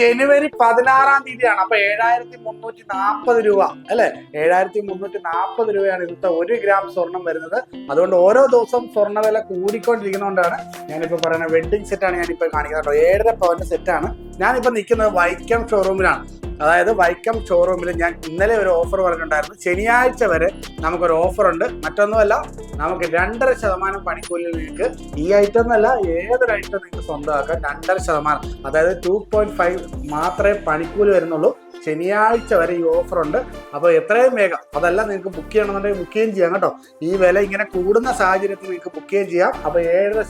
ജനുവരി പതിനാറാം തീയതിയാണ്. അപ്പൊ ഏഴായിരത്തി മുന്നൂറ്റി നാൽപ്പത് രൂപ അല്ലെ? ഏഴായിരത്തി മുന്നൂറ്റി നാൽപ്പത് രൂപയാണ് ഇന്നത്തെ ഒരു ഗ്രാം സ്വർണം വരുന്നത്. അതുകൊണ്ട് ഓരോ ദിവസവും സ്വർണ വില കൂടിക്കൊണ്ടിരിക്കുന്നതുകൊണ്ടാണ് ഞാനിപ്പോ പറയുന്ന വെഡിങ് സെറ്റാണ് ഞാനിപ്പോ കാണിക്കുന്നത്. ഏഴര പവന്റെ സെറ്റാണ് ഞാനിപ്പോ നിൽക്കുന്നത് വൈക്കം ഷോറൂമിലാണ് അതായത് വൈക്കം ഷോറൂമിൽ ഞാൻ ഇന്നലെ ഒരു ഓഫർ പറഞ്ഞിട്ടുണ്ടായിരുന്നു. ശനിയാഴ്ച വരെ നമുക്കൊരു ഓഫർ ഉണ്ട്. മറ്റൊന്നുമല്ല നമുക്ക് രണ്ടര ശതമാനം പണിക്കൂലി നിങ്ങൾക്ക് ഈ ഐറ്റം എന്നല്ല ഏതൊരു ഐറ്റം നിങ്ങൾക്ക് സ്വന്തമാക്കാം. രണ്ടര ശതമാനം. അതായത് ടു പോയിന്റ് ഫൈവ് മാത്രമേ പണിക്കൂലി വരുന്നുള്ളൂ. ശനിയാഴ്ച വരെ ഈ ഓഫർ ഉണ്ട് അപ്പോൾ എത്രയും വേഗം അതല്ല നിങ്ങൾക്ക് ബുക്ക് ചെയ്യണമെന്നുണ്ടെങ്കിൽ ബുക്ക് ചെയ്യുകയും ചെയ്യാം കേട്ടോ. ഈ വില ഇങ്ങനെ കൂടുന്ന സാഹചര്യത്തിൽ നിങ്ങൾക്ക് ബുക്ക് ചെയ്യുകയും ചെയ്യാം. അപ്പോൾ ഏഴര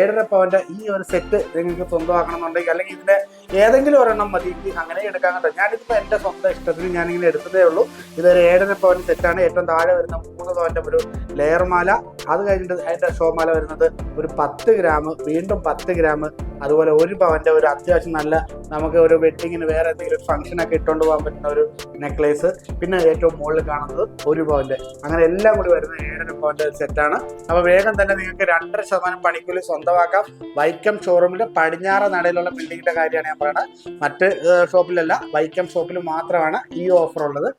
ഏഴര പവന്റെ ഈ ഒരു സെറ്റ് നിങ്ങൾക്ക് സ്വന്തമാക്കണമെന്നുണ്ടെങ്കിൽ അല്ലെങ്കിൽ ഇതിന്റെ ഏതെങ്കിലും ഒരെണ്ണം മതി. അങ്ങനെ എടുക്കാൻ കേട്ടോ. ഞാനിപ്പോൾ എന്റെ സ്വന്തം ഇഷ്ടത്തിന് ഞാനിങ്ങനെ എടുത്തതേ ഉള്ളൂ. ഇതൊരു ഏഴര പവൻ സെറ്റാണ് ഏറ്റവും താഴെ വരുന്ന മൂന്ന് പവന്റെ ഒരു ലെയർ മാല. അത് കഴിഞ്ഞിട്ട് അതിന്റെ ശോമാല വരുന്നത് ഒരു പത്ത് ഗ്രാം വീണ്ടും പത്ത് ഗ്രാം അതുപോലെ ഒരു പവന്റെ ഒരു അത്യാവശ്യം നല്ല നമുക്ക് ഒരു വെഡിങ്ങിന് വേറെ എന്തെങ്കിലും ഫംഗ്ഷനൊക്കെ ഇട്ടുകൊണ്ട് പോകാൻ പറ്റുന്ന ഒരു നെക്ലേസ് പിന്നെ ഏറ്റവും മുകളിൽ കാണുന്നത് ഒരു പവന്റെ. അങ്ങനെ എല്ലാം കൂടി വരുന്ന ഏഴര പവന്റെ സെറ്റാണ് അപ്പോൾ വേഗം തന്നെ നിങ്ങൾക്ക് രണ്ടര ശതമാനം പണിക്കൂലി സ്വന്തമാക്കാം. വൈക്കം ഷോറൂമിൽ പടിഞ്ഞാറ നടയിലുള്ള ബിൽഡിങ്ങിന്റെ കാര്യമാണ് ഞാൻ പറയുന്നത്. മറ്റ് ഷോപ്പിലല്ല വൈക്കം ഷോപ്പിൽ മാത്രമാണ് ഈ ഓഫർ ഉള്ളത്.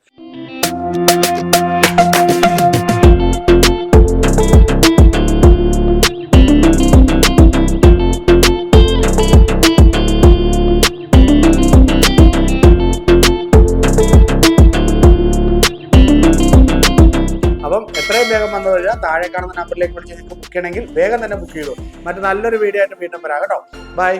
അപ്പം എത്രയും വേഗം വന്നു കഴിഞ്ഞാൽ താഴെ കാണുന്ന നമ്പറിലേക്ക് വിളിച്ച് നിങ്ങൾക്ക് ബുക്ക് ചെയ്യണമെങ്കിൽ വേഗം തന്നെ ബുക്ക് ചെയ്തു. മറ്റു നല്ലൊരു വീഡിയോ ആയിട്ട് വീണ്ടും വരാം കേട്ടോ. ബൈ